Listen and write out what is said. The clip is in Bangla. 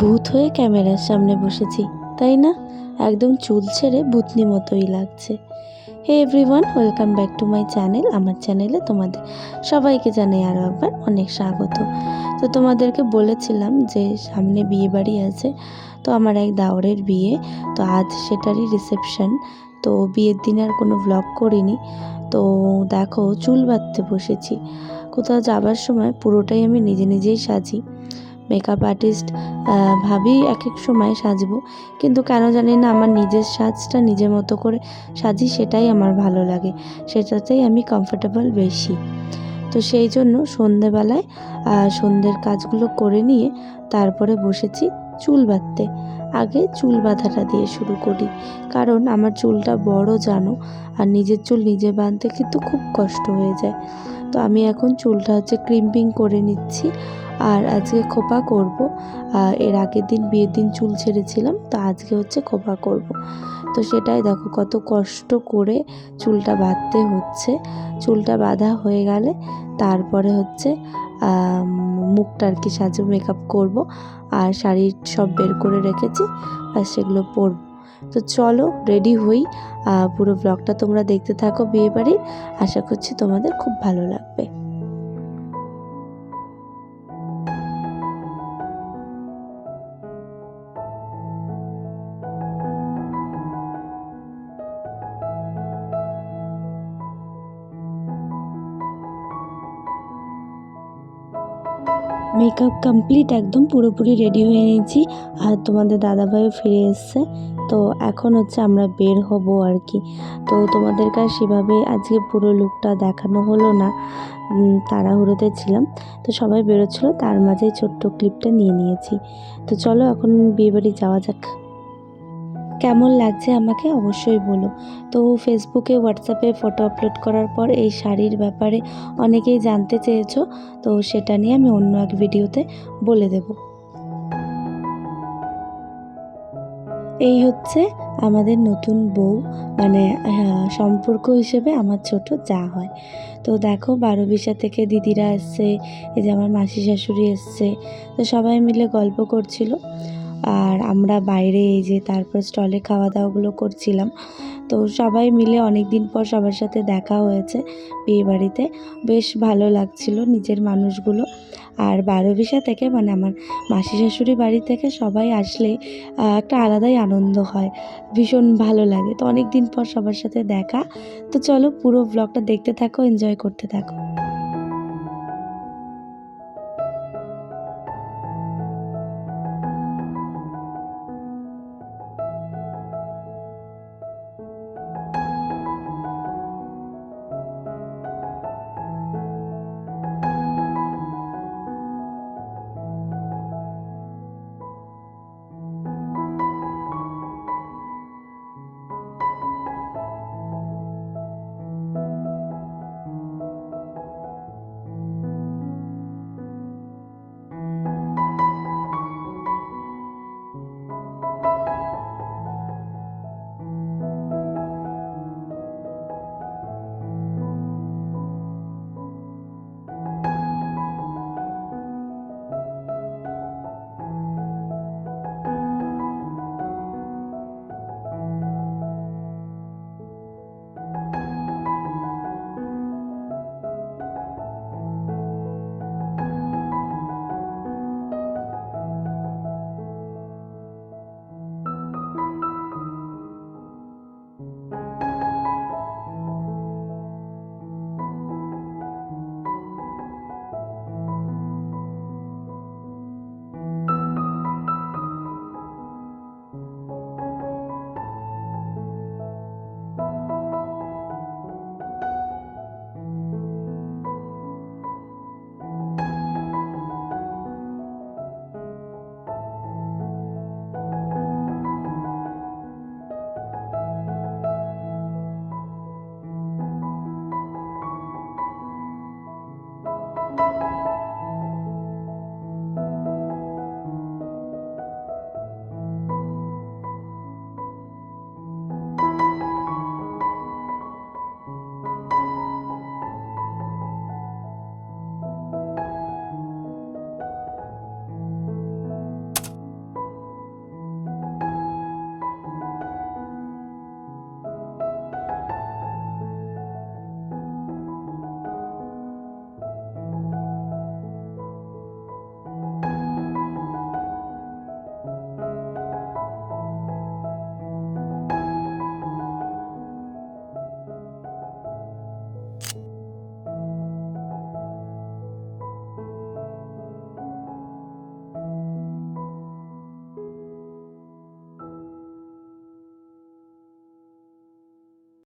ভূত হয়ে ক্যামেরার সামনে বসেছি, তাই না? একদম চুল ছেড়ে ভূতনি মতোই লাগছে। Hey everyone welcome back to my channel আমার চ্যানেলে তোমাদের সবাইকে জানাই আরও একবার অনেক স্বাগত। তো তোমাদেরকে বলেছিলাম যে সামনে বিয়ে বাড়ি আছে, তো আমার এক দাওরের বিয়ে, তো আজ সেটারই রিসেপশন তো বিয়ের দিনে আর কোনো ব্লগ করিনি, তো দেখো চুল বাঁধতে বসেছি। কোথাও যাবার সময় পুরোটাই আমি নিজে নিজেই সাজি। মেকআপ আর্টিস্ট ভাবি এক এক সময় সাজবো। কিন্তু কেন জানি না, আমার নিজের সাজটা নিজের মতো করে সাজি, সেটাই আমার ভালো লাগে। সেটাতেই আমি কমফোর্টেবল বেশি। তো সেই জন্য সন্ধেবেলায় সন্ধ্যের কাজগুলো করে নিয়ে তারপরে বসেছি চুল বাঁধতে। আগে চুল বাঁধাটা দিয়ে শুরু করি। কারণ আমার চুলটা বড় জানো, আর নিজের চুল নিজে বাঁধতে কিন্তু খুব কষ্ট হয়ে যায়। তো আমি এখন চুলটা হচ্ছে ক্রিম্পিং করে নিচ্ছি, আর আজকে খোপা করব। এর আগের দিন বিয়ের দিন চুল ছেড়েছিলাম, তো আজকে হচ্ছে খোপা করব। তো সেটাই দেখো কত কষ্ট করে চুলটা বাঁধতে হচ্ছে। চুলটা বাঁধা হয়ে গেলে তারপরে হচ্ছে মুখটা আর কি সাজু মেকআপ করব, আর শাড়ি সব বের করে রেখেছি। আর সেগুলো পরব তো চলো রেডি হই। পুরো ব্লগটা তোমরা দেখতে থাকো বিয়ে বাড়ির আশা করছি তোমাদের খুব ভালো লাগবে। মেকআপ কমপ্লিট একদম পুরোপুরি রেডি হয়ে নিয়েছি আর তোমাদের দাদাভাইও ফিরে এসছে। তো এখন হচ্ছে আমরা বের হব আর কি। তো তোমাদের কাছে সেভাবে আজকে পুরো লুকটা দেখানো হলো না। তাড়াহুড়োতে ছিলাম। তো সবাই বেরোচ্ছিল, তার মাঝেই ছোট্ট ক্লিপটা নিয়ে নিয়েছি। তো চলো এখন বিয়েবাড়ি যাওয়া যাক। কেমন লাগছে আমাকে অবশ্যই বলো। তো ফেসবুকে হোয়াটসঅ্যাপে ফটো আপলোড করার পর এই শাড়ির ব্যাপারে অনেকেই জানতে চেয়েছো তো সেটা নিয়ে আমি অন্য এক ভিডিওতে বলে দেব। এই হচ্ছে আমাদের নতুন বউ মানে আহ, সম্পর্ক হিসেবে আমার ছোট যা হয়। তো দেখো বারো বিশা থেকে দিদিরা এসছে এই যে আমার মাসি শাশুড়ি এসছে তো সবাই মিলে গল্প করছিল। আর আমরা বাইরে এই যে তারপর স্টলে খাওয়া দাওয়াগুলো করছিলাম। তো সবাই মিলে অনেক দিন পর সবার সাথে দেখা হয়েছে বিয়ে বাড়িতে। বেশ ভালো লাগছিল নিজের মানুষগুলো। আর বারোবিশা থেকে মানে আমার মাসি শাশুড়ি বাড়ি থেকে সবাই আসলে একটা আলাদাই আনন্দ হয়। ভীষণ ভালো লাগে। তো অনেক দিন পর সবার সাথে দেখা। তো চলো পুরো ব্লগটা দেখতে থাকো এনজয় করতে থাকো।